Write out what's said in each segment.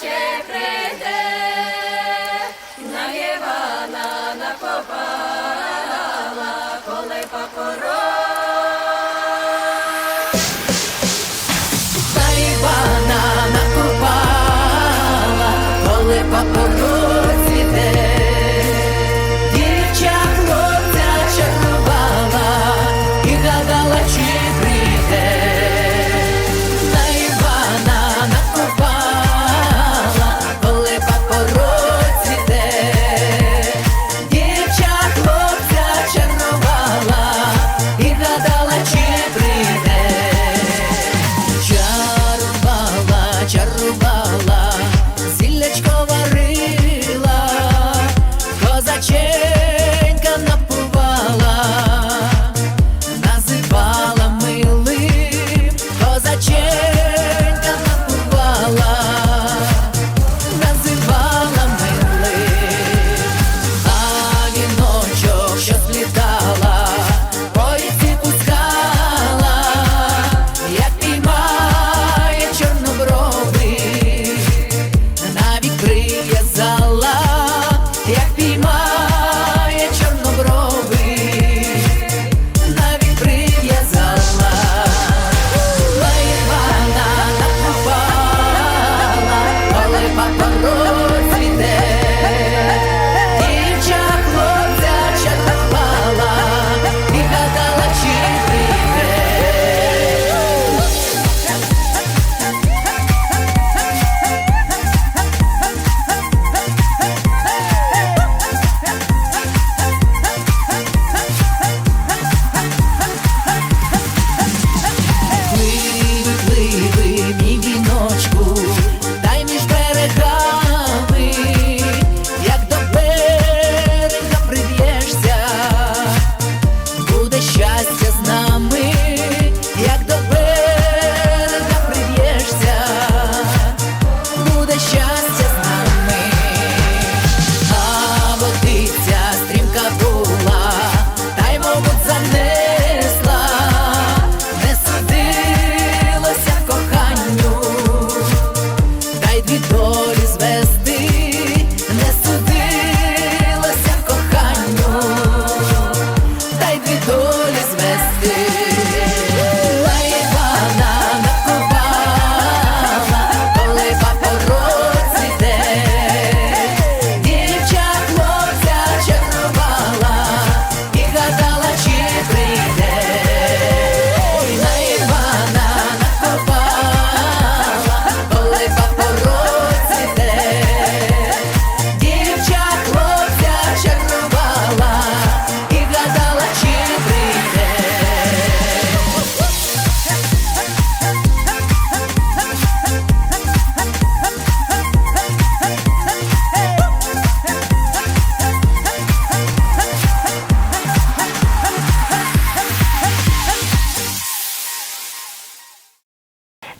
На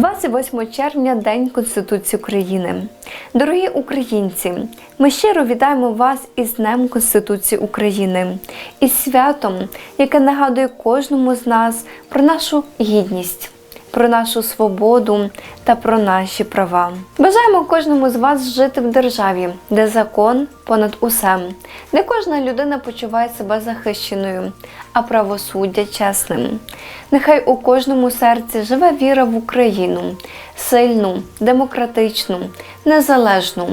28 червня День Конституції України. Дорогі українці, ми щиро вітаємо вас із Днем Конституції України, із святом, яке нагадує кожному з нас про нашу гідність, про нашу свободу та про наші права. Бажаємо кожному з вас жити в державі, де закон понад усе, де кожна людина почуває себе захищеною, а правосуддя чесним. Нехай у кожному серці живе віра в Україну, сильну, демократичну, незалежну,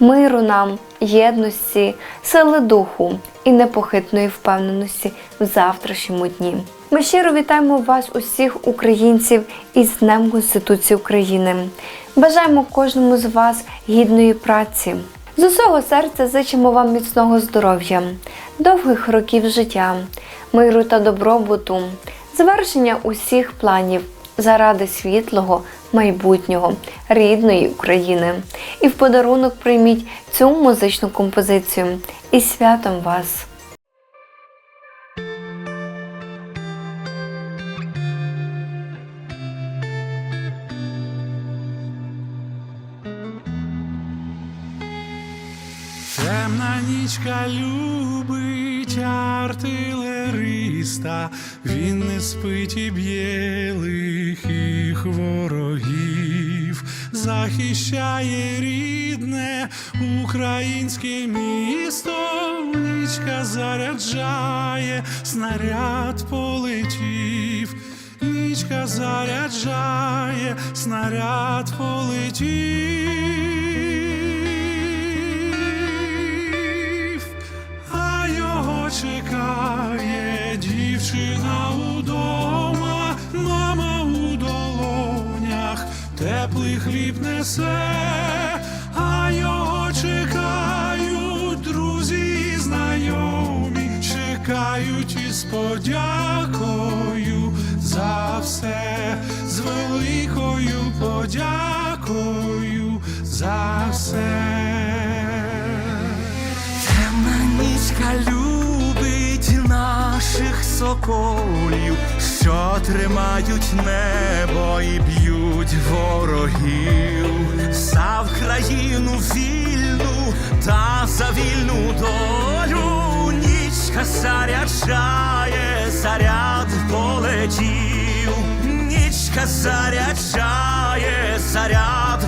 миру нам, єдності, сили духу і непохитної впевненості в завтрашньому дні. Ми щиро вітаємо вас, усіх українців, із Днем Конституції України. Бажаємо кожному з вас гідної праці. З усього серця зичимо вам міцного здоров'я, довгих років життя, миру та добробуту, завершення усіх планів заради світлого майбутнього рідної України. І в подарунок прийміть цю музичну композицію. І святом вас! Темна нічка любить артилериста, він не спить і б'є лихих ворогів, захищає рідне українське місто, нічка заряджає, снаряд полетів, нічка заряджає, снаряд полетів, за все. Темна нічка любить наших соколів, що тримають небо і б'ють ворогів, за Вкраїну вільну та за вільну долю. Нічка заряджає, заряд полетів, нічка заряджає, заряд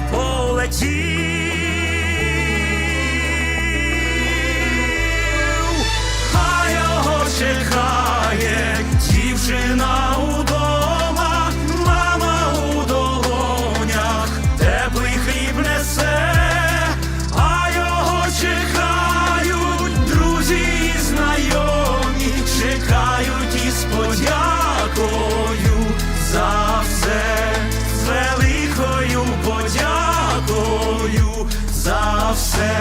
все.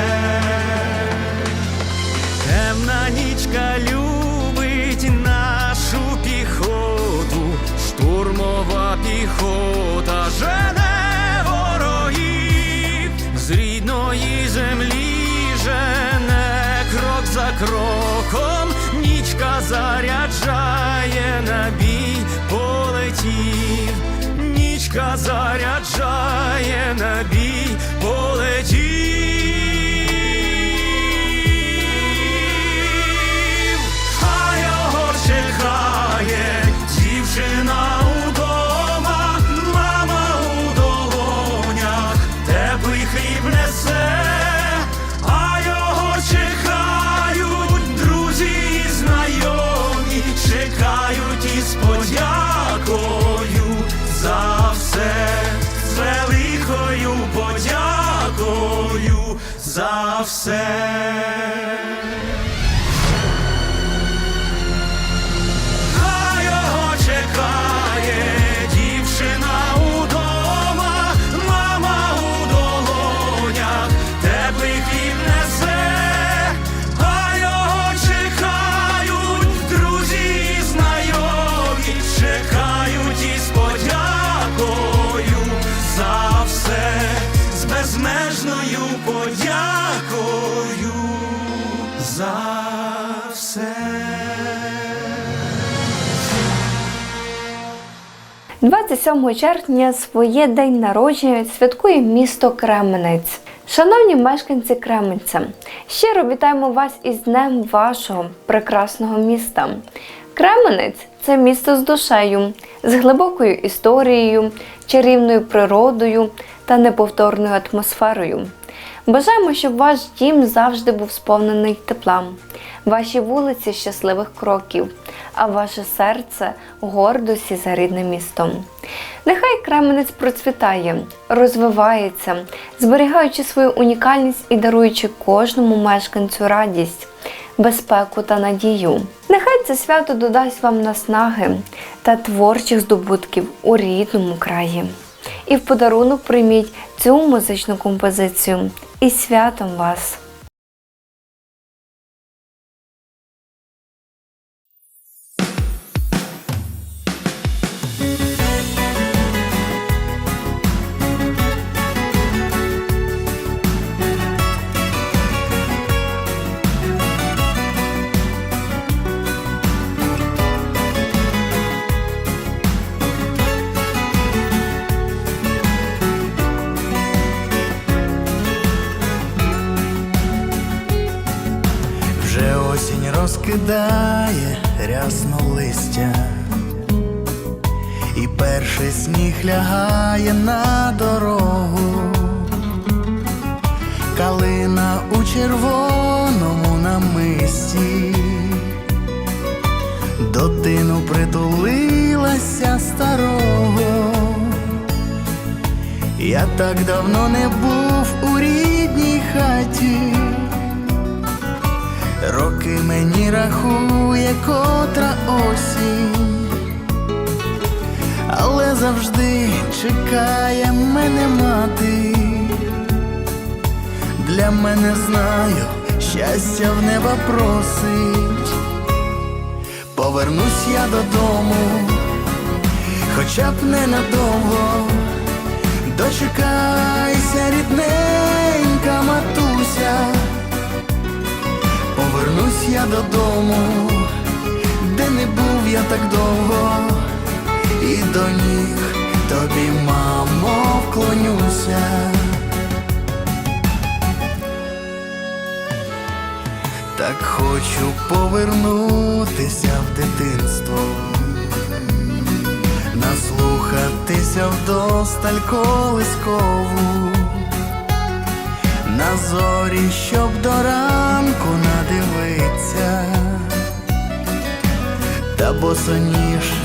Темна нічка любить нашу піхоту, штурмова піхота жене ворогів з рідної землі жене крок за кроком, нічка заряджає на бій полетів, нічка заряджає на бій полетів. За 27 червня своє день народження святкує місто Кременець. Шановні мешканці Кременця, щиро вітаємо вас із днем вашого прекрасного міста. Кременець це місто з душею, з глибокою історією, чарівною природою та неповторною атмосферою. Бажаємо, щоб ваш дім завжди був сповнений тепла, ваші вулиці щасливих кроків, а ваше серце гордості за рідне місто. Нехай Кременець процвітає, розвивається, зберігаючи свою унікальність і даруючи кожному мешканцю радість, безпеку та надію. Нехай це свято додасть вам наснаги та творчих здобутків у рідному краї. І в подарунок прийміть цю музичну композицію. І святом вас! Лягає на дорогу, калина у червоному намисті, до тину притулилася старого. Я так давно не був у рідній хаті. Роки мені рахує котра осінь, завжди чекає мене мати. Для мене знаю, щастя в неба просить. Повернусь я додому, хоча б ненадовго. Дочекайся, рідненька матуся. Повернусь я додому, де не був я так довго, і до ніг тобі, мамо, вклонюся. Так хочу повернутися в дитинство, наслухатися вдосталь колискову на зорі, щоб до ранку надивиться, та босоніж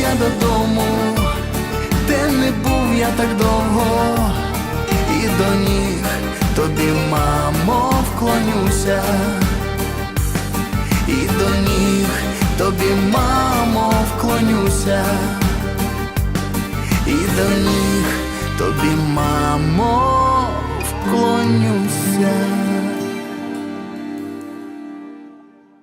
Я додому, де не був я так довго, і до ніг тобі, мамо, вклонюся, і до ніг тобі, мамо, вклонюся, і до ніг тобі, мамо, вклонюся.